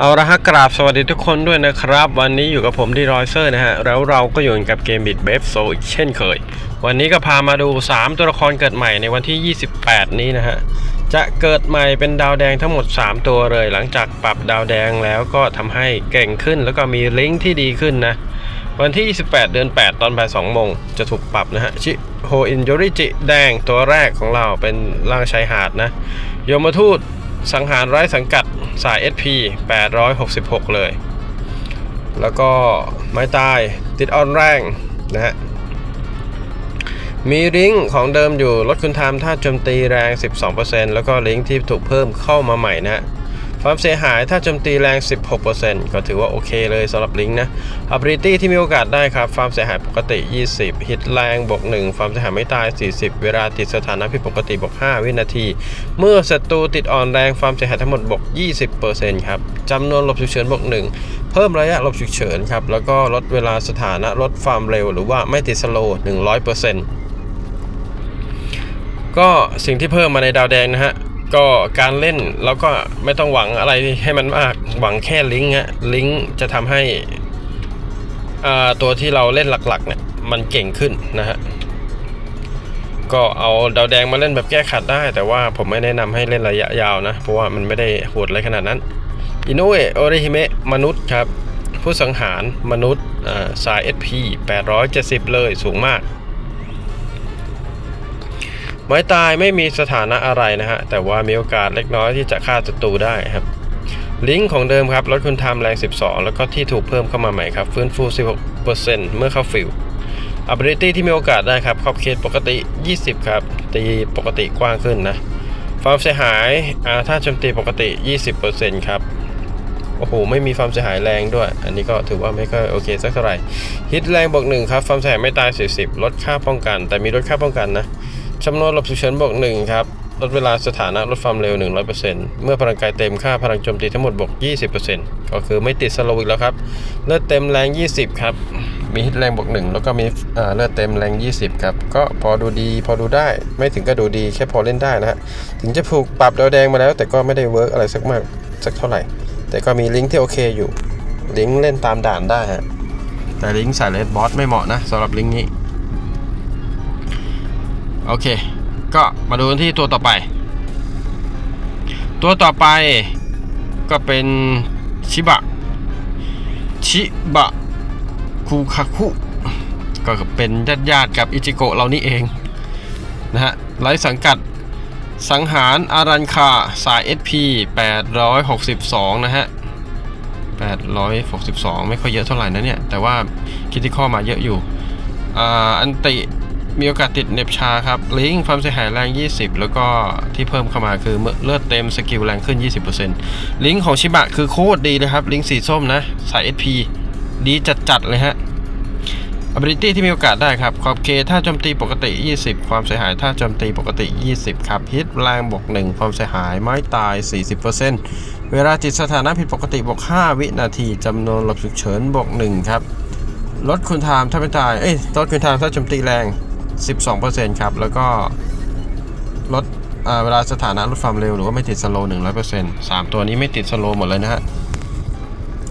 เอาละฮะกราบสวัสดีทุกคนด้วยนะครับ วันนี้อยู่กับผมดีรอยเซอร์นะฮะ แล้วเราก็อยู่กับเกมบิดเบฟโซอีกเช่นเคย วันนี้ก็พามาดู 3 ตัวละครเกิดใหม่ในวันที่ 28 นี้นะฮะ จะเกิดใหม่เป็นดาวแดงทั้งหมด 3 ตัวเลย หลังจากปรับดาวแดงแล้วก็ทำให้เก่งขึ้น แล้วก็มีลิงก์ที่ดีขึ้นนะ วันที่ 28 เดือน 8 ตอนบ่าย2โมงจะถูกปรับนะฮะชิโฮอินโยริจิแดงตัวแรกของเราเป็นร่างชายหาดนะโยมทูตสังหารไร้สังกัด สาย SP 866 เลย แล้วก็ไม้ตายติดออนแรงนะฮะ มีลิงก์ของเดิมอยู่ลดคุณทามท่าโจมตีแรง 12%แล้วก็ลิงก์ที่ถูกเพิ่มเข้ามาใหม่นะฮะ ความเสียหายถ้าโจมตีแรง 16%ก็ถือว่าโอเคเลยสำหรับลิงนะ ability ที่มีโอกาสได้ครับความเสียหายปกติ 20 ฮิตแรงบวก1ความเสียหายไม่ตาย 40 เวลาติดสถานะผิดปกติบวก5 วินาที เมื่อศัตรูติดอ่อนแรงความเสียหายทั้งหมดบวก 20%ครับจำนวนหลบฉุกเฉินบวก1เพิ่มระยะหลบฉุกเฉินครับแล้วก็ลดเวลาสถานะลดความเร็ว หรือว่าไม่ติดสโลว์100%ก็สิ่งที่เพิ่มมาในดาวแดงนะฮะ ก็การเล่นแล้วก็ไม่ต้องหวังอะไรให้มันมากหวังแค่ลิงก์ฮะลิงก์จะทำให้ตัวที่เราเล่นหลักๆเนี่ยมันเก่งขึ้นนะฮะก็เอาดาวแดงมาเล่นแบบแก้ขัดได้ แต่ว่าผมไม่แนะนำให้เล่นระยะยาวนะ เพราะว่ามันไม่ได้โหดอะไรขนาดนั้นอินโนเอะโอริฮิเมะมนุษย์ครับ ผู้สังหารมนุษย์อ่าสาย SP 870 เลยสูงมาก ไม้ตายไม่มีสถานะอะไรนะฮะ แต่ว่ามีโอกาสเล็กน้อยที่จะฆ่าศัตรูได้ครับลิงก์ของเดิมครับลดคุณทำแรง 12 แล้วก็ที่ถูกเพิ่มเข้ามาใหม่ครับ ฟื้นฟู 16%เมื่อเข้าฟิล ability ที่มีโอกาสได้ครับขอบเขตปกติ 20 ครับ ตีปกติกว้างขึ้นนะความเสียหายอาถ้าโจมตีปกติ 20%ครับ โอ้โห ไม่มีความเสียหายแรงด้วย อันนี้ก็ถือว่าไม่ค่อยโอเคสักเท่าไหร่ฮิตแรงบวกหนึ่งครับความเสียหายไม่ตาย 40 ลดค่าป้องกัน แต่มีลดค่าป้องกันนะ จำนวนหลบฉุกเฉินบวกหนึ่งครับลดเวลาสถานะลดความเร็ว 100%เมื่อพลังกายเต็มค่าพลังโจมตีทั้งหมดบวก 20%ก็คือไม่ติดสโลว์อีกแล้วครับเลือดเต็มแรง 20 ครับ มีฮิตแรงบวกหนึ่งแล้วก็มีเลือดเต็มแรง 20 ครับ ก็พอดูดีพอดูได้ไม่ถึงก็ดูดีแค่พอเล่นได้นะฮะ ถึงจะผูกปรับดาวแดงมาแล้ว แต่ก็ไม่ได้เวิร์กอะไรสักมากสักเท่าไหร่ แต่ก็มีลิงก์ที่โอเคอยู่ ลิงก์เล่นตามด่านได้ฮะแต่ลิงก์สายเลดบอสไม่เหมาะนะสำหรับลิงก์นี้ โอเค ก็มาดูที่ตัวต่อไป ตัวต่อไปก็เป็นชิบะชิบะคูคาคุก็เป็นญาติญาติๆกับอิจิโกะเรานี่เองนะฮะไร้สังกัดสังหารอารันคาสาย SP 862 นะฮะ 862 ไม่ค่อยเยอะเท่าไหร่นะเนี่ย แต่ว่าคิดที่ข้อมาเยอะอยู่ออันติ มีโอกาสติดเน็บชาครับ ลิงก์ความเสียหายแรง 20 แล้วก็ที่เพิ่มเข้ามาคือเมื่อเลือดเต็มสกิลแรงขึ้น 20%ลิงก์ของชิบะคือโคตรดีเลยครับ ลิงก์สีส้มนะ สาย SP ดีจัดๆเลยฮะ ability ที่มีโอกาสได้ครับ ขอบเขตถ้าโจมตีปกติ 20 ความเสียหายถ้าโจมตีปกติ 20 ครับ ฮิตแรงบวก1ความเสียหายไม้ตาย 40%เวลาจิตสถานะผิดปกติบวก 5 วินาทีจำนวนหลบฉุกเฉินบวก1ครับลดคุณทามถ้าไม่ตาย เอ้ยลดคุณทามถ้าโจมตีแรง 12%ครับ แล้วก็ลดเวลาสถานะลดความเร็วหรือว่าไม่ติดสโลว์100% 3ตัวนี้ไม่ติดสโลว์หมดเลยนะฮะ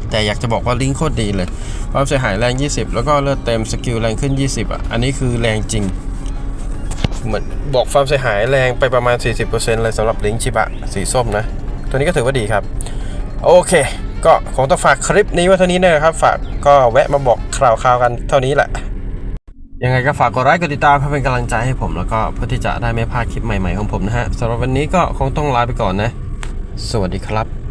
แต่อยากจะบอกว่าลิงก์โคตรดีเลย ความเสียหายแรง 20 แล้วก็เลือดเต็มสกิลแรงขึ้น 20 อะ อันนี้คือแรงจริง เหมือนบอกความเสียหายแรงไปประมาณ 40%เลยสำหรับลิงก์ชิบะสีส้มนะ ตัวนี้ก็ถือว่าดีครับ โอเค ก็คงต้องฝากคลิปนี้ไว้เท่านี้นะครับ ฝากก็แวะมาบอกข่าวๆกันเท่านี้แหละ ยังไงก็ฝากกดไลค์กดติดตามเพื่อเป็นกำลังใจให้ผมแล้วก็เพื่อที่จะได้ไม่พลาดคลิปใหม่ๆของผมนะฮะสำหรับวันนี้ก็คงต้องลาไปก่อนนะ สวัสดีครับ